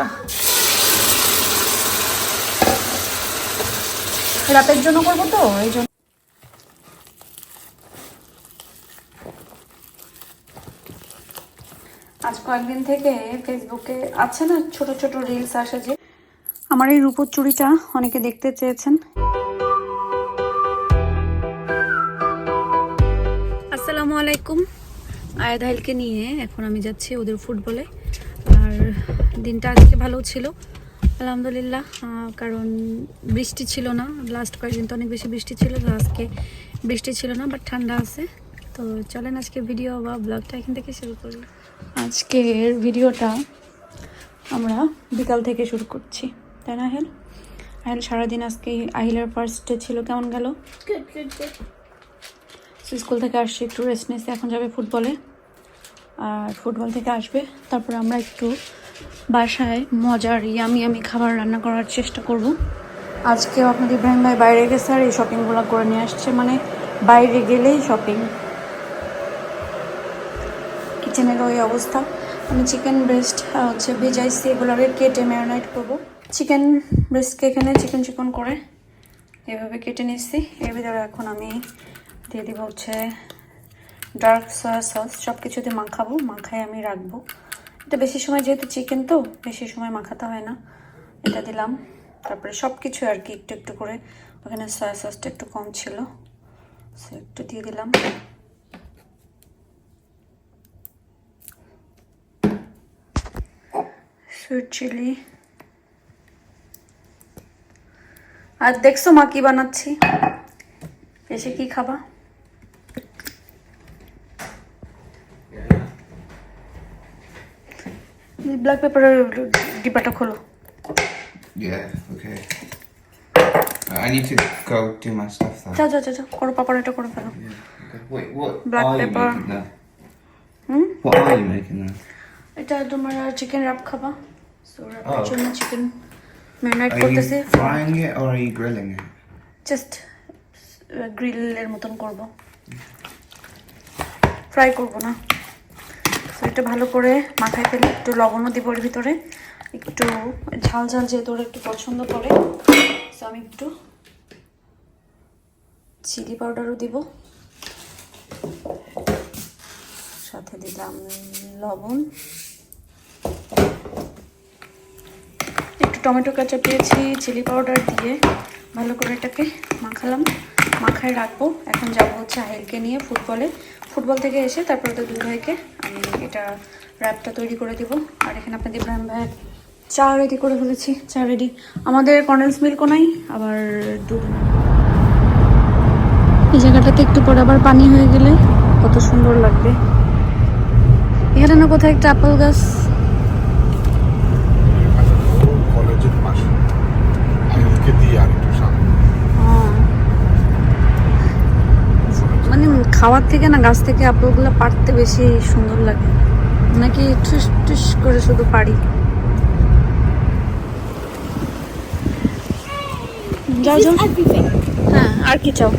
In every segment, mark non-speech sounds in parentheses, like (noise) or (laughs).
আল্লাহ রাতের জন্য করব তো, এই জন্য। আজ কয়েকদিন থেকে ফেসবুকে আছে না ছোট ছোট রিলস আসে যে আমার এই রূপোর চুড়িটা অনেকে দেখতে চেয়েছেন। আসসালামু আলাইকুম। আয়াধাইলকে নিয়ে এখন আমি যাচ্ছি ওদের ফুটবলে। আর দিনটা আজকে ভালো ছিল আলহামদুলিল্লাহ। কারণ বৃষ্টি ছিল না লাস্ট কয়েকদিন তো অনেক বেশি বৃষ্টি ছিল তো আজকে বৃষ্টি ছিল না বাট ঠান্ডা আছে। তো চলেন আজকে ভিডিও বা ব্লগটা এখান থেকে শুরু করি। আজকের ভিডিওটা আমরা বিকাল থেকে শুরু করছি তাই না হেল আহিল সারাদিন আজকে আহিলের ফার্স্ট ডে ছিল কেমন গেল? স্কুল থেকে আসছি একটু রেস্ট নিয়েছে এখন যাবে ফুটবলে আর ফুটবল থেকে আসবে। তারপর আমরা একটু বাসায় মজার ইয়ামি আমি খাবার রান্না করার চেষ্টা করব। আজকেও আপনাদের ইব্রাহিম ভাই বাইরে গেছে আর এই শপিংগুলো করে নিয়ে আসছে। মানে বাইরে গেলেই শপিং কিচেনের ওই অবস্থা। আমি চিকেন ব্রেস্ট হচ্ছে ভেজাইছি, এগুলোকে কেটে ম্যারিনেট করব। চিকেন ব্রেস্টকে এখানে চিকেন চিকন করে এভাবে কেটে নিচ্ছি। এর ভিতরে এখন আমি দিয়ে দিব হচ্ছে ডার্ক সয়া সস সব কিছুতে মাখাবো, মাখায় আমি রাখব। এটা বেশি সময় যেহেতু চিকেন তো, বেশি সময় মাখাতে হয় না। এটা দিলাম। তারপরে সব কিছু আর কি, একটু একটু করে। ওখানে সয়া সসটা একটু কম ছিল, সো একটু দিয়ে দিলাম। চিলি আর দেখছ মা কি বানাচ্ছি? এসে কি খাবা? ব্ল্যাক পেপারের ডিব্বাটা খোলো Yeah, okay. I need to go do my stuff though. যাও যাও যাও করো পাপড় এটা করে ফেলো Wait, what Black are pepper. you making now? Hmm What are you making now? এটা তোমার চিকেন র্যাপ খাবা সো র্যাপের Oh. জন্য chicken marinate Are you frying it or are you grilling it? Just গ্রিলের মতন করব ফ্রাই করব না এটা ভালো করে মাথায় ফেলে একটু লবণও দিব ওর ভিতরে। একটু ঝাল ঝাল যেহেতু ওরা একটু পছন্দ করে তো আমি একটু চিলি পাউডারও দিব। সাথে দিলাম লবণ। একটু টমেটো কাঁচা পেয়েছি চিলি পাউডার দিয়ে ভালো করে এটাকে মাখালাম। মাখায় রাখব। এখন যাব হচ্ছে আহিলকে নিয়ে ফুটবলে। ফুটবল থেকে এসে তারপরে তো দুই ভাইকে এটা র্যাপটা তৈরি করে দিব। আর এখানে আপনাদের ইব্রাহিম ভাইয়ের চা রেডি করে ফেলেছি, চা রেডি আমাদের কর্নেলস মিল্কও নাই, আবার দুধ এই জায়গাটাতে একটু পরে আবার পানি হয়ে গেলে কত সুন্দর লাগবে। এখানে না কোথায় একটা আপেল গাছ কলেজের পাশে আইনকে দিয়ে আর একটু সামনে হ্যাঁ। মানে খাওয়ার থেকে না গাছ থেকে আপেলগুলো পাড়তে বেশি সুন্দর লাগে। নাকি ঠুস ঠুস করে শুধু যাও যাও। হ্যাঁ আর কি চাও।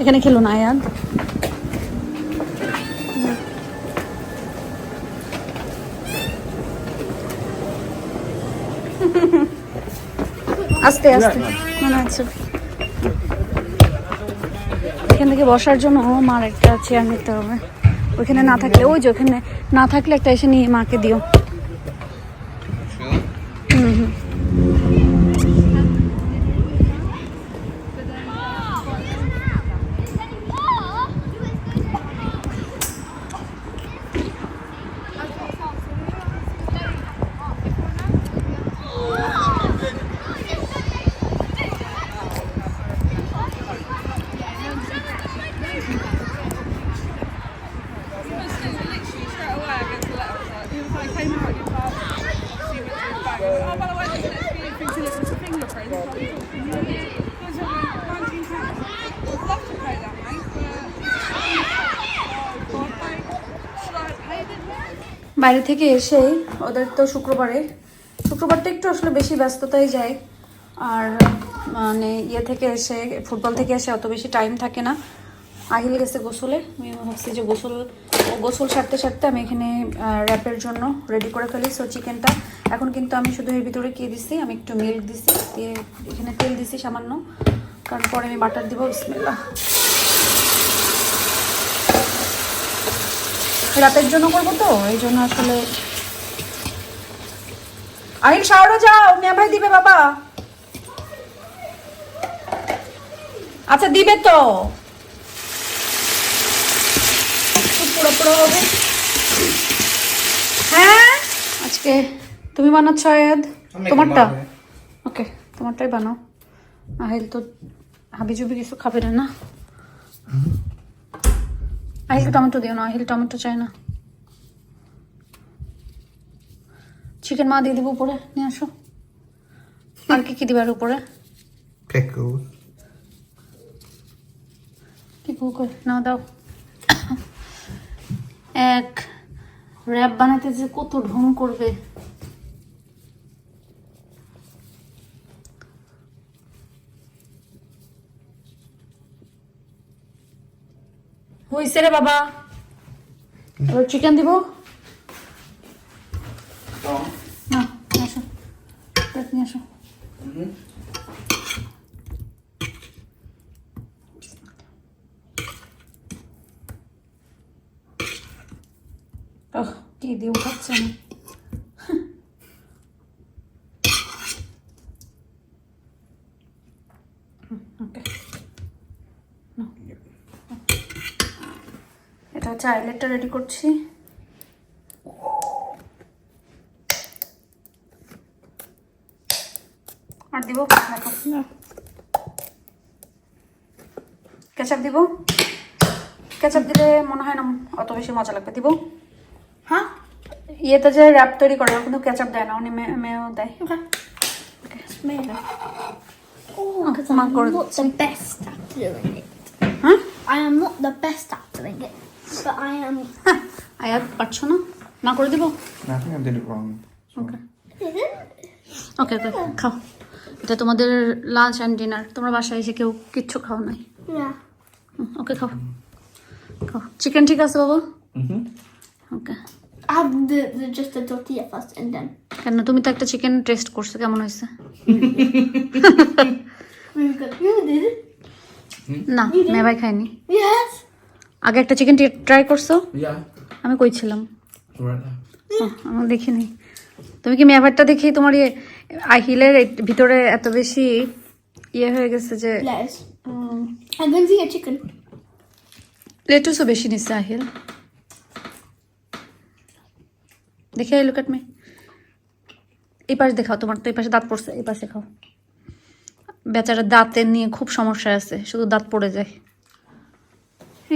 এখানে খেলো না আয়াদ? আস্তে আস্তে, মনে না আচ্ছা এখান থেকে বসার জন্য ও মার একটা চেয়ার নিতে হবে। ওইখানে না থাকলে, ওই যে ওখানে না থাকলে একটা এসে নিয়ে মাকে দিও Sure. হুম হুম বাইরে থেকে এসেই ওদের তো শুক্রবারে, শুক্রবারটা একটু আসলে বেশি ব্যস্ততাই যায়। আর মানে ইয়ে থেকে এসে, ফুটবল থেকে এসে অত বেশি টাইম থাকে না। আহিল গেছে গোসলে আমি ভাবছি যে গোসল গোসল সারতে সারতে আমি এখানে র্যাপের জন্য রেডি করে ফেলি। সো চিকেনটা এখন কিন্তু আমি শুধু এর ভিতরে কি দিছি, আমি একটু মিল্ক দিছি, দিয়ে এখানে তেল দিছি সামান্য। কারণ পরে আমি বাটার দিব, বিসমিল্লাহ। রাতের জন্য করব তো এই জন্য আসলে। আহিল শাওরে যাও মিয়া ভাই দিবে বাবা। আচ্ছা দিবে তো। পুরো পুরো হবে। হ্যাঁ? আজকে তুমি বানাচ্ছ আয়াদ? তোমারটা? ওকে তোমারটাই বানাও। আহিল তো হাবিজুবি কিছু খাবে না না? আহিলকে টমেটো দিও না আহিল টমেটো চাই না। চিকেন মা দিয়ে দিব উপরে নিয়ে আসো। আর কি কি দিবার উপরে. কি কুকুর না দাও। এক র্যাপ বানাতে যে কত ঢং করবে। হইছে রে বাবা এবার চিকেন দিব না আসো প্লেট নিয়ে আসো কি দিয়ে উঠাচ্ছে না ওকে এটা হচ্ছে আইলেটটা রেডি করছি। আর দিব? ক্যাচাপ দিব? ক্যাচাপ দিলে মনে হয় না অত বেশি মজা লাগবে। দিব? হ্যাঁ। তো যে র্যাপ তৈরি করে কিন্তু ক্যাচাপ দেয় না উনি মেয়েও দেয়। হ্যাঁ I am not the best at doing it. আয়াত পারছ না না করে দিব No, I think I did it wrong. ওকে ওকে ওকে খাও এটা তোমাদের লাঞ্চ অ্যান্ড ডিনার তোমরা বাসায় এসে কেউ কিচ্ছু খাও নাই. ওকে খাও। খাও। চিকেন ঠিক আছে বাবা? Mm-hmm. Okay I have the, the just the tortilla first and then. কেন তুমি তো একটা চিকেন টেস্ট করছ কেমন হয়েছে. (laughs) না মেবাই খাইনি. আগে একটা চিকেন ট্রাই করছ? আমি কইছিলাম Right now. ও, আমি দেখিনি। তুমি কি মেয়াভারটা দেখি তোমার ইয়ে আহিলের ভিতরে এত বেশি ইয়ে হয়ে গেছে যে. লেটুসও বেশি নিচ্ছে আহিল দেখে লুক এট মি এই পাশে দেখাও তোমার তো এই পাশে দাঁত পড়ছে এই পাশে খাও। বেচারা দাঁতের নিয়ে খুব সমস্যা আছে শুধু দাঁত পড়ে যায়।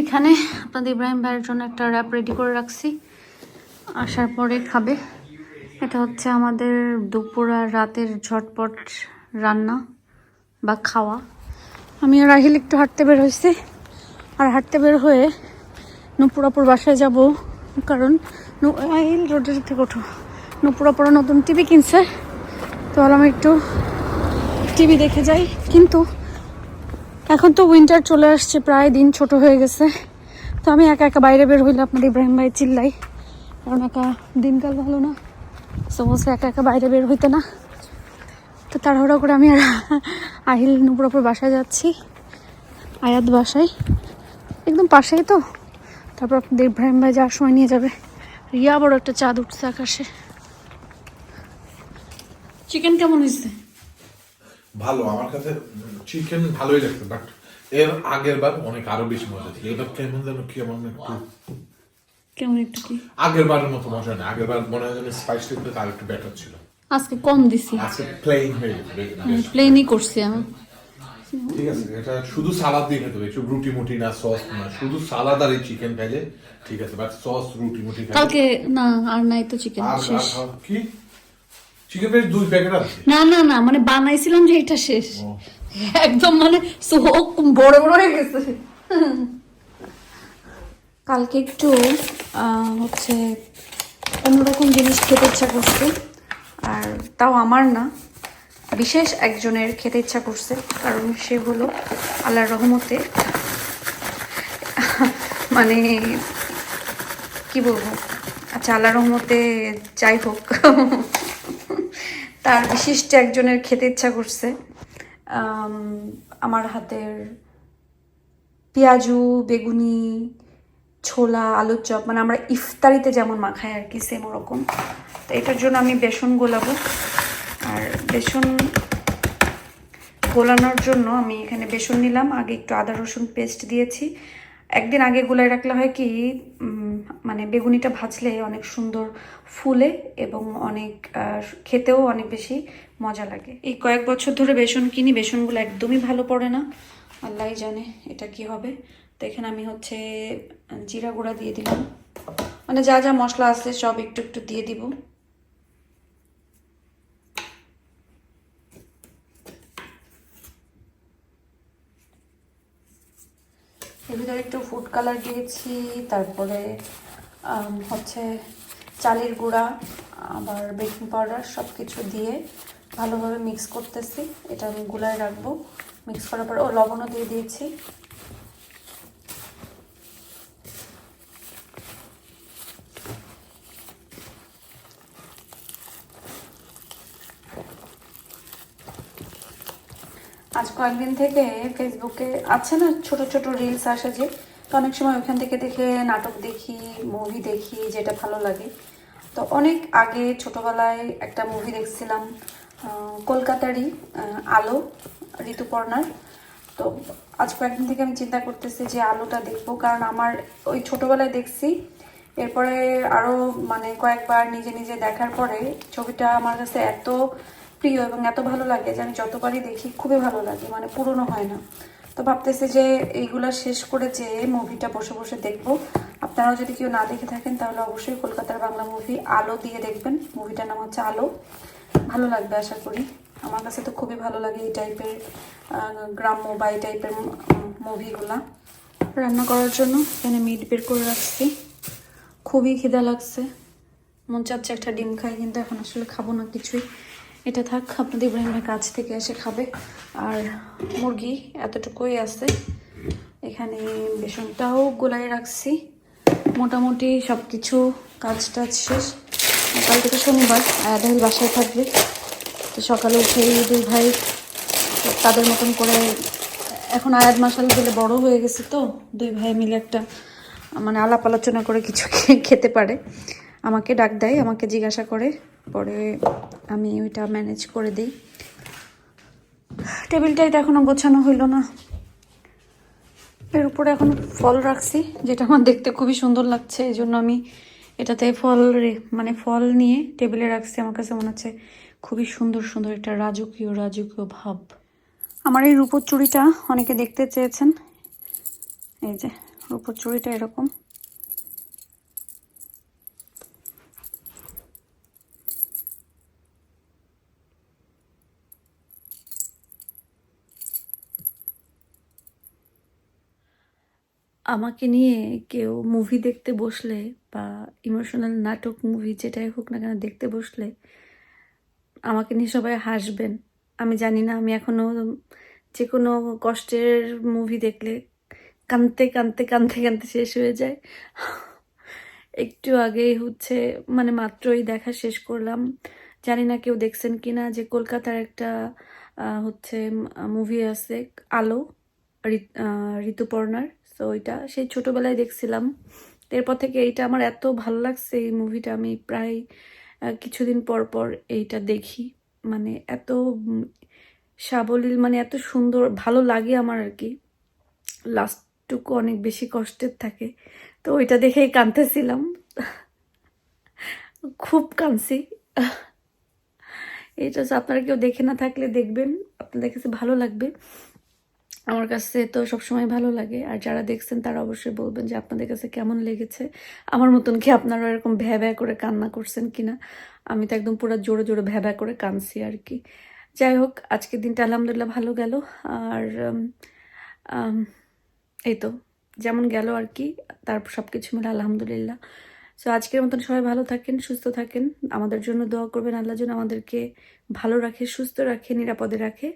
এখানে আপনাদের ইব্রাহিম ভাইয়ের জন্য একটা র্যাপ রেডি করে রাখছি। আসার পরে খাবে। এটা হচ্ছে আমাদের দুপুর আর রাতের ঝটপট রান্না বা খাওয়া। আমি আর রাহিল একটু হাঁটতে বের হয়েছি। আর হাঁটতে বের হয়ে নুপুরাপুর বাসায় যাব, কারণ আহিল রোডের থেকে ওঠো নুপুরাপুরা নতুন টিভি কিনছে। তো ভাবলাম একটু টিভি দেখে যাই। কিন্তু এখন তো উইন্টার চলে আসছে, প্রায় দিন ছোট হয়ে গেছে। তো আমি একা একা বাইরে বের হইলে আপনাদের ইব্রাহিম ভাই চিল্লাই কারণ একা দিনকাল ভালো না। সো বলছে একা একা বাইরে বের হইতে না। তো তাড়াহুড়া করে আমি আর আহিল নুপুরাপুর বাসায় যাচ্ছি। আয়াত বাসায়। একদম পাশেই তো। তারপর আপনাদের ইব্রাহিম ভাই যাওয়ার সময় নিয়ে যাবে। রিয়া বড় একটা চাঁদ উঠছে আকাশে। চিকেন কেমন হয়েছে ভালো আমার কাছে চিকেন ভালোই লাগছে বাট এর আগের বার অনেক আরও বেশি মজা ছিল। এবার কেমন যেন কেমন একটু কেমন একটু কি? আগের বারের মতো মজা নেই। আগের বার মনে হয় যেন স্পাইস টেপটা তার একটু বেটার ছিল। আজকে কম দিছি। আজকে প্লেন হয়ে গেছে। প্লেনই করছি আমি। ঠিক আছে এটা শুধু সালাদ দিয়ে খেতে হবে একটু রুটি মুটি না সস না শুধু সালাদ আর এই চিকেন খাইলে ঠিক আছে বাট সস রুটি মুটি কালকে না আর নাই তো চিকেন শেষ। কি? চিকেন বেশ দুই প্যাকেট আছে। না না না মানে বানাইছিলাম যে এটা শেষ। একদম মানে চোখ বড় বড় হয়ে গেছে। কালকে একটু আহ, হচ্ছে অন্যরকম জিনিস খেতে ইচ্ছা করছে আর তাও আমার না। বিশেষ একজনের খেতে ইচ্ছা করছে কারণ সে হলো আল্লাহর রহমতে মানে কি বলব? আচ্ছা আল্লাহ রহমতে যাই হোক। তার বিশিষ্ট একজনের খেতে ইচ্ছা করছে। আমার হাতের পেঁয়াজু, বেগুনি, ছোলা, আলুর চপ মানে আমরা ইফতারিতে যেমন মাখাই আর কি সেম ওরকম। তো এটার জন্য আমি বেসন গোলাবো। আর বেসন গোলানোর জন্য আমি এখানে বেসন নিলাম। আগে একটু আদা, রসুন পেস্ট দিয়েছি। একদিন আগে গোলায় রাখলে হয় কি মানে বেগুনিটা ভাজলে অনেক সুন্দর ফুলে এবং অনেক খেতেও অনেক বেশি মজা লাগে। এই কয়েক বছর ধরে বেসন কিনি, বেসনগুলো একদমই ভালো পড়ে না। আল্লাহ জানে এটা কি হবে। তো এখানে আমি হচ্ছে জিরা গুঁড়া দিয়ে দিলাম। মানে যা যা মশলা আছে সব একটু একটু দিয়ে দিব। এর ভিতরে একটু ফুড কালার দিয়েছি, তারপরে হচ্ছে চালের গুঁড়া, আবার বেকিং পাউডার সব কিছু দিয়ে ভালোভাবে মিক্স করতেছি। এটা আমি গুলায় রাখব। মিক্স করার পর ও লবণও দিয়ে দিয়েছি। কয়েকদিন থেকে ফেসবুকে আছে না ছোট ছোট রিলস আসে যে, তো অনেক সময় ওখান থেকে দেখে নাটক দেখি মুভি দেখি, যেটা ভালো লাগে। তো অনেক আগে ছোটবেলায় একটা মুভি দেখছিলাম কলকাতারই আলো ঋতুপর্ণার তো আজ কয়েকদিন থেকে আমি চিন্তা করতেছি যে আলোটা দেখব, কারণ আমার ওই ছোটোবেলায় দেখছি। এরপরে আরও মানে কয়েকবার নিজে নিজে দেখার পরে ছবিটা আমার কাছে এত প্রিয় এবং এত ভালো লাগে যে আমি যতবারই দেখি, খুবই ভালো লাগে মানে পুরনো হয় না। তো ভাবতেছি যে এইগুলা শেষ করে যে মুভিটা বসে বসে দেখব। আপনারাও যদি কেউ না দেখে থাকেন, তাহলে অবশ্যই কলকাতার বাংলা মুভি আলো দিয়ে দেখবেন। মুভিটার নাম হচ্ছে আলো। ভালো লাগবে আশা করি। আমার কাছে তো খুবই ভালো লাগে এই টাইপের গ্রাম্য বা এই টাইপের মুভিগুলা রান্না করার জন্য এখানে মিট বের করে রাখছি। খুবই খিদা লাগছে। মন চাচ্ছে একটা ডিম খাই, কিন্তু এখন আসলে খাব না কিছুই। এটা থাক, আপনাদের ইব্রাহিমের কাছ থেকে এসে খাবে। আর মুরগি এতটুকুই আছে। এখানে বেসনটাও গোলাই রাখছি। মোটামুটি সব কিছু কাজ টাজ শেষ। কাল থেকে শনিবার আয়াদাহিল বাসায় থাকবে। তো সকালে উঠে দুই ভাই তাদের মতন করে, এখন আয়াত মাসাল গেলে বড় হয়ে গেছে তো, দুই ভাই মিলে একটা মানে আলাপ আলোচনা করে কিছু খেতে পারে। আমাকে ডাক দেয়, আমাকে জিজ্ঞাসা করে, পরে আমি ওইটা ম্যানেজ করে দিই। টেবিলটা এটা এখনও গোছানো হইল না। এর উপরে এখন ফল রাখছি, যেটা আমার দেখতে খুবই সুন্দর লাগছে এই জন্য আমি এটাতে ফল মানে ফল নিয়ে টেবিলে রাখছি। আমার কাছে মনে হচ্ছে খুবই সুন্দর সুন্দর একটা রাজকীয় রাজকীয় ভাব। আমার এই রূপোর চুড়িটা অনেকে দেখতে চেয়েছেন। এই যে, রূপোর চুড়িটা এরকম। আমাকে নিয়ে কেউ মুভি দেখতে বসলে বা ইমোশনাল নাটক মুভি যেটাই হোক না কেন দেখতে বসলে আমাকে নিয়ে সবাই হাসবেন। আমি জানি না, আমি এখনও যে কোনো কষ্টের মুভি দেখলে কানতে কানতে কানতে কানতে শেষ হয়ে যায়। একটু আগেই হচ্ছে মানে মাত্রই দেখা শেষ করলাম। জানি না কেউ দেখছেন কি না যে কলকাতার একটা হচ্ছে মুভি আছে, আলো। ঋতুপর্ণার। তো ওইটা সেই ছোটবেলায় দেখছিলাম। এরপর থেকে এইটা আমার এত ভালো লাগছে এই মুভিটা। আমি প্রায় কিছুদিন পর পর এইটা দেখি। মানে এত সাবলীল মানে এত সুন্দর, ভালো লাগে আমার আর কি। লাস্টটুকু অনেক বেশি কষ্টের থাকে। তো ওইটা দেখেই কাঁদতেছিলাম। খুব কাঁদছি। এটা আপনারা কেউ দেখে না থাকলে দেখবেন। আপনাদের কাছে ভালো লাগবে। আমার কাছে তো সবসময় ভালো লাগে। আর যারা দেখছেন, তারা অবশ্যই বলবেন যে আপনাদের কাছে কেমন লেগেছে। আমার মতন কি আপনারা এরকম ভ্যা ভ্যা করে কান্না করছেন কিনা? আমি তো একদম পুরো জোরে জোরে ভ্যা ভ্যা করে কাঁদছি আর কি। যাই হোক, আজকের দিনটা আলহামদুলিল্লাহ ভালো গেল। আর এই তো, যেমন গেল আর কি তারপর সব কিছু মিলে আলহামদুলিল্লাহ। সো আজকের মতন সবাই ভালো থাকেন, সুস্থ থাকেন। আমাদের জন্য দোয়া করবেন, আল্লাহ যেন আমাদেরকে ভালো রাখে, সুস্থ রাখে, নিরাপদে রাখে।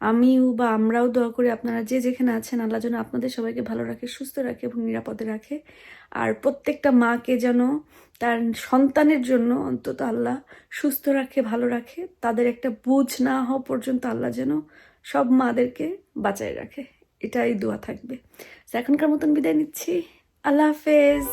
আমিও বা আমরাও দোয়া করি আপনারা যে যেখানে আছেন, আল্লাহ যেন আপনাদের সবাইকে ভালো রাখে, সুস্থ রাখে এবং নিরাপদে রাখে। আর প্রত্যেকটা মাকে যেন তার সন্তানের জন্য অন্তত আল্লাহ সুস্থ রাখে, ভালো রাখে। তাদের একটা বুঝ না হওয়া পর্যন্ত আল্লাহ যেন সব মাদেরকে বাঁচায় রাখে। এটাই দোয়া থাকবে। এখনকার মতন বিদায় নিচ্ছি। আল্লাহ হাফেজ।